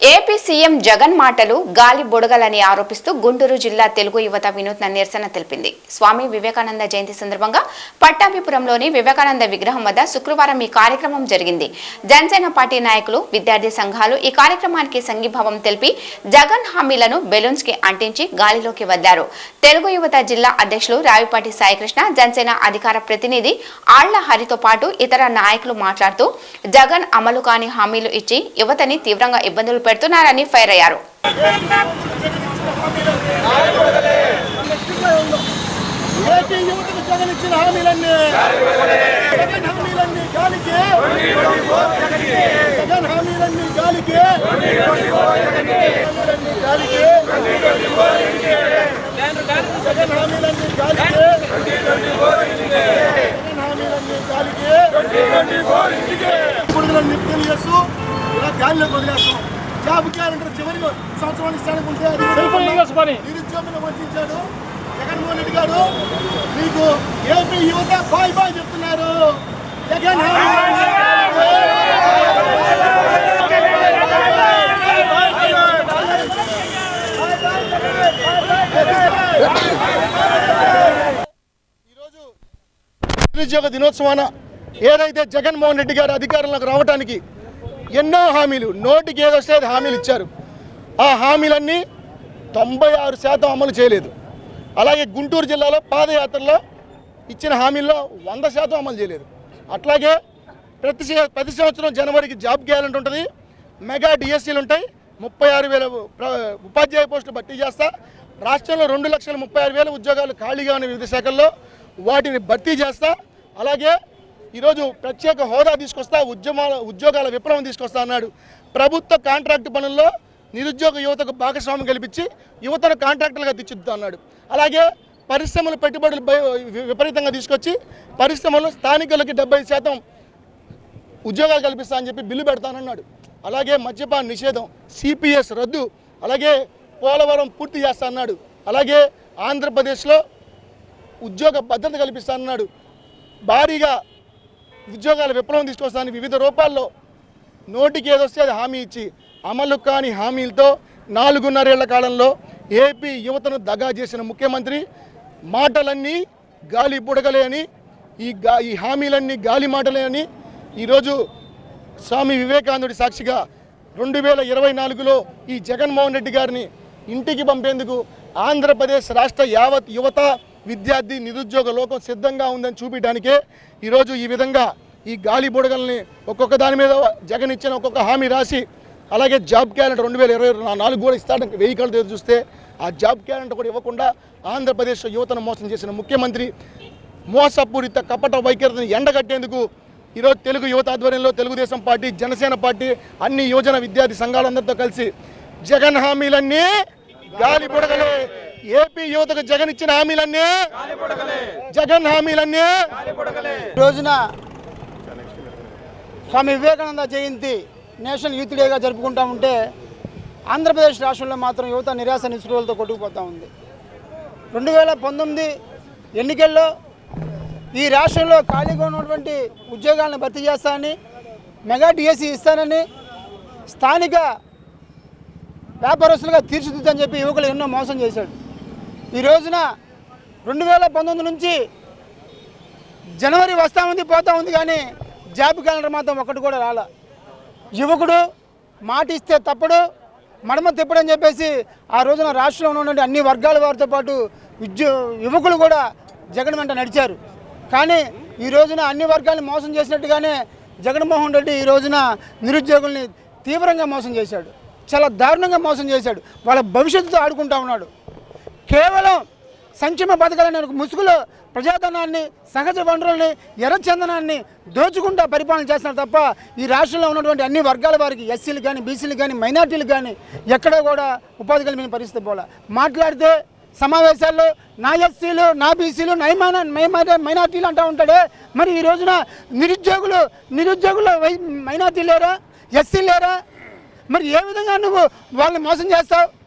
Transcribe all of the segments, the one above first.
AP CM Jagan మాటలు గాలి బుడగలని ఆరోపిస్తూ గుంటూరు జిల్లా తెలుగు యువత వినూత్న నిరసన తెలిపింది. స్వామి వివేకానంద జయంతి సందర్భంగా పట్టాభిపురంలోని వివేకానంద విగ్రహం వద్ద శుక్రవారం ఈ కార్యక్రమం జరిగింది. జనసేన పార్టీ నాయకులు విద్యార్థి సంఘాలు ఈ కార్యక్రమానికి సంఘీభావం తెలిపి జగన్ హామీలను బెలూన్స్కి అంటించి గాలిలోకి వదిలారు తెలుగు యువత జిల్లా అధ్యక్షులు రావిపాటి సాయికృష్ణ జనసేన అధికార ప్రతినిధి ఆళ్ళ హరితో పాటు ఇతర నాయకులు మాట్లాడుతూ జగన్ అమలు కాని హామీలు ఇచ్చి యువతని తీవ్రంగా ఇబ్బందులు పెడుతున్నారని ఫైర్ అయ్యారు. ఇప్పుడు యువతకు జగన్ నిప్పులు చేస్తూ ఇలా గాలిలోకి వదిలేస్తాం. జాబ్ క్యాలెండర్ చివరి సంవత్సరానికి ఇస్తానికి ఉంటే అది కూడా నిరుద్యోగులు వంచాడు జగన్మోహన్ రెడ్డి గారు మీకు ఏపీ యువత బాయ్ బాయ్ చెప్తున్నారు జగన్ ఈరోజు నిరుద్యోగ దినోత్సవాన ఏదైతే జగన్మోహన్ రెడ్డి గారు అధికారంలోకి రావడానికి ఎన్నో హామీలు నోటికి ఏదొస్తే అది హామీలు ఇచ్చారు. ఆ హామీలన్నీ తొంభై ఆరు శాతం అమలు చేయలేదు. అలాగే గుంటూరు జిల్లాలో పాదయాత్రలో ఇచ్చిన హామీల్లో వంద శాతం అమలు చేయలేదు. అట్లాగే ప్రతి ప్రతి సంవత్సరం జనవరికి జాబ్ గ్యారెంటీ ఉంటుంది. మెగా డిఎస్సీలు ఉంటాయి. ముప్పై ఆరు వేల ఉపాధ్యాయ పోస్టులు భర్తీ చేస్తా. రాష్ట్రంలో రెండు లక్షల ముప్పై ఆరు వేల ఉద్యోగాలు ఖాళీగా ఉన్న వివిధ శాఖల్లో వాటిని భర్తీ చేస్తా. అలాగే ఈరోజు ప్రత్యేక హోదా తీసుకొస్తా ఉద్యమాల ఉద్యోగాల విప్లవం తీసుకొస్తా అన్నాడు. ప్రభుత్వ కాంట్రాక్ట్ పనుల్లో నిరుద్యోగ యువతకు భాగస్వామ్యం కల్పించి యువతను కాంట్రాక్టర్లుగా తీర్చిదిద్దా అన్నాడు. అలాగే పరిశ్రమల పెట్టుబడులు విపరీతంగా తీసుకొచ్చి పరిశ్రమలు స్థానికులకి డెబ్బై శాతం ఉద్యోగాలు కల్పిస్తా అని చెప్పి బిల్లు పెడతానన్నాడు. అలాగే మద్యపాన నిషేధం సిపిఎస్ రద్దు అలాగే పోలవరం పూర్తి చేస్తా అన్నాడు. అలాగే ఆంధ్రప్రదేశ్లో ఉద్యోగ భద్రత కల్పిస్తానన్నాడు భారీగా ఉద్యోగాల విప్లవం తీసుకొస్తానని వివిధ రూపాల్లో నోటికి ఏదొస్తే అది హామీ ఇచ్చి అమలు కాని హామీలతో నాలుగున్నరేళ్ళ కాలంలో ఏపీ యువతను దగా చేసిన ముఖ్యమంత్రి మాటలన్నీ గాలి బుడగలే అని ఈ గా ఈ హామీలన్నీ గాలి మాటలే అని ఈరోజు స్వామి వివేకానందుడి సాక్షిగా రెండు వేల ఇరవై నాలుగులో ఈ జగన్మోహన్ రెడ్డి గారిని ఇంటికి పంపేందుకు ఆంధ్రప్రదేశ్ రాష్ట్ర యావత్ యువత విద్యార్థి నిరుద్యోగ లోకం సిద్ధంగా ఉందని చూపించడానికే ఈరోజు ఈ విధంగా ఈ గాలి బుడగల్ని ఒక్కొక్క దాని మీద జగన్ ఇచ్చిన ఒక్కొక్క హామీ రాసి అలాగే జాబ్ క్యాలెండర్ రెండు వేల ఇరవై నాలుగు కూడా ఇస్తాడని వెయ్యి కళ్ళు చూస్తే ఆ జాబ్ క్యాలెండర్ కూడా ఇవ్వకుండా ఆంధ్రప్రదేశ్ యువతను మోసం చేసిన ముఖ్యమంత్రి మోసపూరిత కపట వైఖరిని ఎండగట్టేందుకు ఈరోజు తెలుగు యువత ఆధ్వర్యంలో తెలుగుదేశం పార్టీ జనసేన పార్టీ అన్ని యువజన విద్యార్థి సంఘాలందరితో కలిసి జగన్ హామీలన్నీ గాలి బుడగలే. ఏపీ యువతకు జగన్ ఇచ్చిన హామీలన్నీ జగన్ హామీలన్నీ ఈ రోజున స్వామి వివేకానంద జయంతి నేషనల్ యూత్ డేగా జరుపుకుంటా ఉంటే ఆంధ్రప్రదేశ్ రాష్ట్రంలో మాత్రం యువత నిరాశ నిస్పృహలతో కొట్టుకుపోతూ ఉంది. రెండు వేల పంతొమ్మిది ఎన్నికల్లో ఈ రాష్ట్రంలో ఖాళీగా ఉన్నటువంటి ఉద్యోగాలను భర్తీ చేస్తానని మెగా డిఎస్సి ఇస్తానని స్థానిక వ్యాపారస్తులుగా తీర్చిదిద్దని చెప్పి యువకులు ఎన్నో మోసం చేశాడు. ఈ రోజున రెండు వేల పంతొమ్మిది నుంచి జనవరి వస్తూ ఉంది పోతా ఉంది కానీ జాబ్ క్యాలెండర్ మాత్రం ఒకటి కూడా రాల. యువకుడు మాట ఇస్తే తప్పడు మడమ తిప్పడని చెప్పేసి ఆ రోజున రాష్ట్రంలో ఉన్నటువంటి అన్ని వర్గాల వారితో పాటు ఉద్యో యువకులు కూడా జగన్ వెంట నడిచారు. కానీ ఈ రోజున అన్ని వర్గాలను మోసం చేసినట్టుగానే జగన్మోహన్ రెడ్డి ఈ రోజున నిరుద్యోగుల్ని తీవ్రంగా మోసం చేశాడు. చాలా దారుణంగా మోసం చేశాడు. వాళ్ళ భవిష్యత్తుతో ఆడుకుంటా ఉన్నాడు. కేవలం సంక్షేమ పథకాలనే ఒక ముసుగులో ప్రజాధనాన్ని సహజ వనరుల్ని ఎర్రచందనాన్ని దోచుకుంటా పరిపాలన చేస్తున్నారు తప్ప ఈ రాష్ట్రంలో ఉన్నటువంటి అన్ని వర్గాల వారికి ఎస్సీలు కానీ బీసీలు కానీ మైనార్టీలు కానీ ఎక్కడో కూడా ఉపాధి కలిగిన పరిస్థితి పోలా. మాట్లాడితే సమావేశాల్లో నా ఎస్సీలు నా బీసీలు నైమాన మైనార్టీలు అంటూ ఉంటాడే. మరి ఈ రోజున నిరుద్యోగులు నిరుద్యోగులు వై- మైనార్టీ లేరా? ఎస్సీ లేరా? మరి ఏ విధంగా నువ్వు వాళ్ళని మోసం చేస్తావు?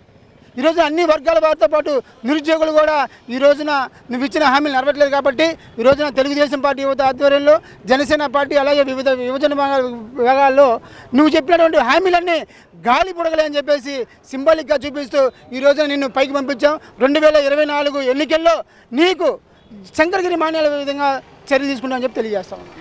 ఈ రోజున అన్ని వర్గాల వారితో పాటు నిరుద్యోగులు కూడా ఈ రోజున నువ్వు ఇచ్చిన హామీలు నెరవేర్లేదు కాబట్టి ఈ రోజున తెలుగుదేశం పార్టీ యువత ఆధ్వర్యంలో జనసేన పార్టీ అలాగే వివిధ విభజన విభాగాల్లో నువ్వు చెప్పినటువంటి హామీలన్నీ గాలి బుడగలే అని చెప్పేసి సింబాలిక్గా చూపిస్తూ ఈ రోజున నిన్ను పైకి పంపించాం. రెండు వేల ఇరవై నాలుగు ఎన్నికల్లో నీకు శంకరగిరి మాన్యాల విధంగా చర్య తీసుకుంటామని చెప్పి తెలియజేస్తాం.